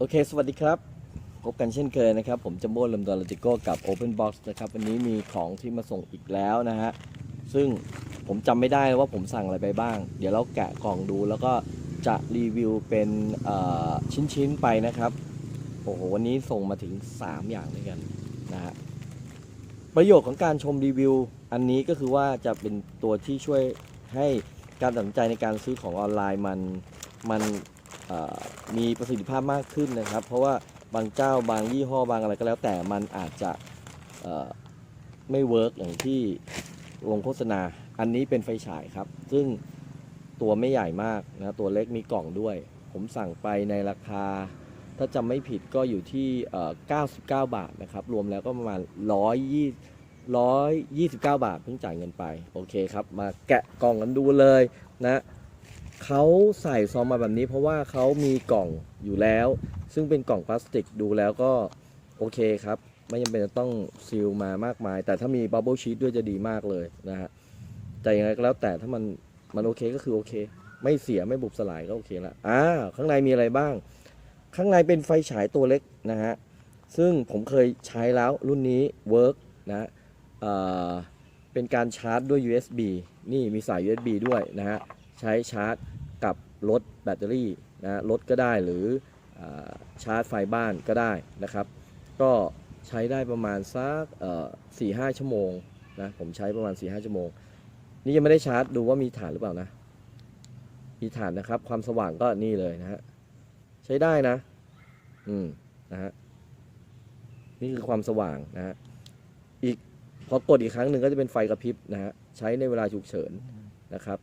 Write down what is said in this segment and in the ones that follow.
โอเค สวัสดีครับ พบกันเช่นเคยนะครับ ผมจัมโบ้ลำดอนลติโก้กับ Open Box นะครับ วันนี้มีของที่มาส่งอีกแล้วนะฮะ ซึ่งผมจำไม่ได้ว่าผมสั่งอะไรไปบ้าง เดี๋ยวเราแกะกล่องดูแล้วก็จะรีวิวเป็นชิ้นๆไปนะครับ โอ้โห วันนี้ส่งมาถึง 3 อย่างด้วยกันนะฮะ ประโยชน์ของการชมรีวิว อันนี้ก็คือว่าจะเป็นตัวที่ช่วยให้การตัดสินใจในการซื้อของออนไลน์มันมัน มีประสิทธิภาพมากขึ้นนะครับ เพราะว่าบางเจ้าบางยี่ห้อบางอะไรก็แล้วแต่มันอาจจะไม่เวิร์กอย่างที่ลงโฆษณา อันนี้เป็นไฟฉายครับ ซึ่งตัวไม่ใหญ่มากนะตัวเล็กมีกล่องด้วย ผมสั่งไปในราคา ถ้าจำไม่ผิดก็อยู่ที่เอ่อ99 บาทนะครับ รวมแล้วก็ประมาณ 120 129 บาทเพิ่งจ่ายเงินไป โอเคครับ มาแกะกล่องกันดูเลยนะ เขาใส่ซองมาแบบนี้ เพราะว่าเขามีกล่องอยู่แล้ว ซึ่งเป็นกล่องพลาสติกดูแล้วก็โอเคครับ ไม่จำเป็นจะต้องซีลมามากมาย แต่ถ้ามีบับเบิลชีตด้วยจะดีมากเลยนะฮะแต่ยังไงก็แล้วแต่ถ้ามันมันโอเคก็คือโอเค ไม่เสียไม่บุบสลายก็โอเคละอ่าข้างในมีอะไรบ้าง ข้างในเป็นไฟฉายตัวเล็กนะฮะซึ่งผมเคยใช้แล้วรุ่นนี้เวิร์กนะฮะเอ่อเป็นการชาร์จด้วย USB นี่มีสาย USB ด้วยนะฮะ ใช้ชาร์จกับรถแบตเตอรี่นะรถก็ได้หรืออชาร์จไฟบ้านก็ได้นะครับ ก็ใช้ได้ประมาณสักสี่ห้าชั่วโมงนะผมใช้ประมาณ4ี่ห้าชั่วโมง นี่ยังไม่ได้ชาร์จดูว่ามีฐานหรือเปล่านะ มีฐานนะครับ ความสว่างก็นี่เลยนะฮะใช้ได้นะ อืมนะฮะนี่คือความสว่างนะฮะอีกพอกดอีกครั้งหนึ่งก็จะเป็นไฟกระพริบนะฮะใช้ในเวลาฉุกเฉินนะครับ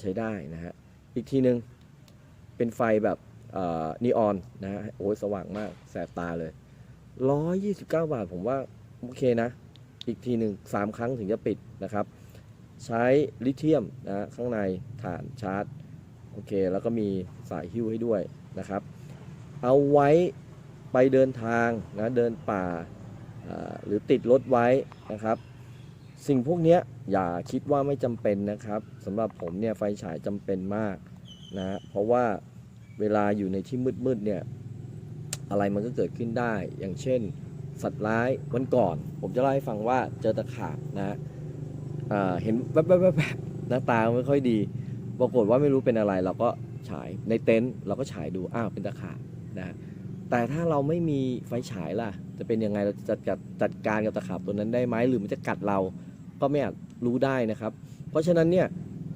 ใช้ได้นะฮะ อีกทีหนึ่งเป็นไฟแบบนีออนนะฮะ โอ้ยสว่างมาก แสบตาเลย 129 บาทผมว่า โอเคนะ อีกทีหนึ่งสามครั้งถึงจะปิดนะครับ ใช้ลิเธียมนะฮะข้างในฐานชาร์จ โอเค แล้วก็มีสายหิ้วให้ด้วยนะครับ เอาไว้ไปเดินทางนะ เดินป่าหรือติดรถไว้นะครับ สิ่งพวกนี้อย่าคิดว่าไม่จำเป็นนะครับสำหรับผมเนี่ยไฟฉายจำเป็นมากนะเพราะว่าเวลาอยู่ในที่มืดๆเนี่ยอะไรมันก็เกิดขึ้นได้ อย่างเช่น สัตว์ร้ายวันก่อน ผมจะเล่าให้ฟังว่าเจอตะขาบนะเห็นแวบๆๆหน้าตาไม่ค่อยดีปรากฏว่าไม่รู้เป็นอะไรเราก็ฉายในเต็นท์เราก็ฉายดูอ้าวเป็นตะขาบนะ แต่ถ้าเราไม่มีไฟฉายล่ะ จะเป็นยังไงเราจะจัดจัดการกับตะขาบตัวนั้นได้ไหมหรือมันจะกัดเราก็ไม่อาจรู้ได้นะครับ เพราะฉะนั้นเนี่ย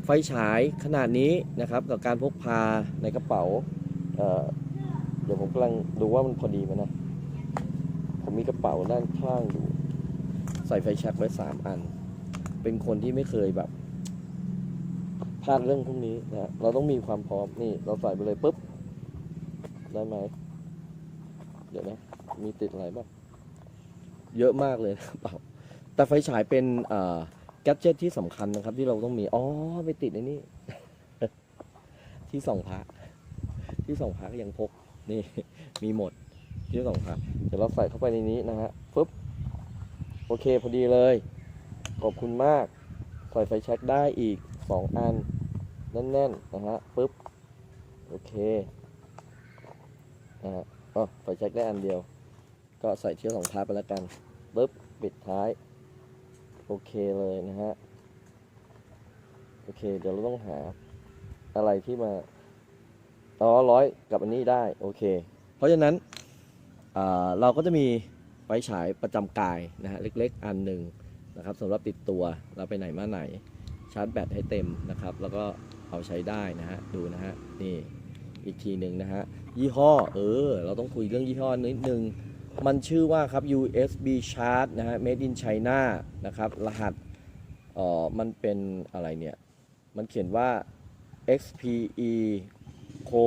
ไฟฉายขนาดนี้นะครับกับการพกพาในกระเป๋าเเดี๋ยวผมกำลังดูว่ามันพอดีไหมนะผมมีกระเป๋าด้านข้างอยู่ ใส่ไฟแช็กไว้สามอัน เป็นคนที่ไม่เคยแบบพลาดเรื่องพวกนี้นะเราต้องมีความพร้อมนี่เราใส่ไปเลยปุ๊บได้ไหม เดี๋ยวนะ มีติดอะไรบ้าง เยอะมากเลยนะเปล่า แต่ไฟฉายเป็นแกดเจิตที่สำคัญนะครับ ที่เราต้องมี อ๋อ ไปติดในนี่ที่ส่องพระ ที่ส่องพระก็ยังพก นี่ มีหมด ที่ส่องพระ เดี๋ยวเราใส่เข้าไปในนี้นะฮะปุ๊บ โอเคพอดีเลย ขอบคุณมาก ใส่ไฟแช็กได้อีกสองอัน แน่นๆ นะฮะปุ๊บ โอเคนะฮะ อ๋อไฟแช็กได้อันเดียว ก็ใส่เที่ยวสองพาร์ทไปแล้วกันปุ๊บปิดท้าย โอเคเลยนะฮะ โอเค เดี๋ยวเราต้องหาอะไรที่มาอ๋อร้อยกับอันนี้ได้ โอเค เพราะฉะนั้นเราก็จะมีไฟฉายประจำกายนะฮะ เล็กๆ อันหนึ่งนะครับสำหรับติดตัวเราไปไหนมาไหน ชาร์จแบตให้เต็มนะครับ แล้วก็เอาใช้ได้นะฮะ ดูนะฮะ นี่ อีกทีหนึ่งนะฮะ ยี่ห้อ เออ เราต้องคุยเรื่องยี่ห้อนิดนึง มันชื่อว่าครับ USB Charge นะฮะ Made in China นะครับ รหัสเอ่อมันเป็นอะไรเนี่ย มันเขียนว่า XPE Co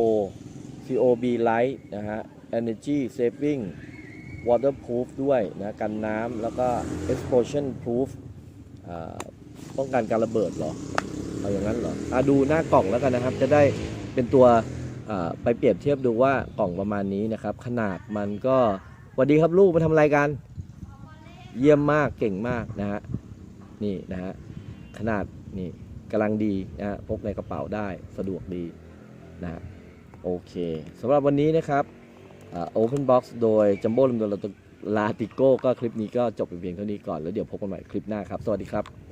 COB Light นะฮะ Energy Saving Waterproof ด้วยนะ กันน้ำแล้วก็ Explosion Proof ป้องกันการระเบิดเหรอ เอาอย่างนั้นเหรออะดูหน้ากล่องแล้วกันนะครับ จะได้เป็นตัว ไปเปรียบเทียบดูว่ากล่องประมาณนี้นะครับ ขนาดมันก็สวัสดีครับลูกมาทำอะไรกัน เยี่ยมมากเก่งมากนะฮะนี่นะฮะขนาดนี่กำลังดีนะฮะพกในกระเป๋าได้สะดวกดีนะฮะโอเคสำหรับวันนี้นะครับโอเพนบ็อกซ์โดยจัมโบ้ลำดวนลาติโก้ก็คลิปนี้ก็จบเป็นเพียงเท่านี้ก่อน แล้วเดี๋ยวพบกันใหม่คลิปหน้าครับ สวัสดีครับ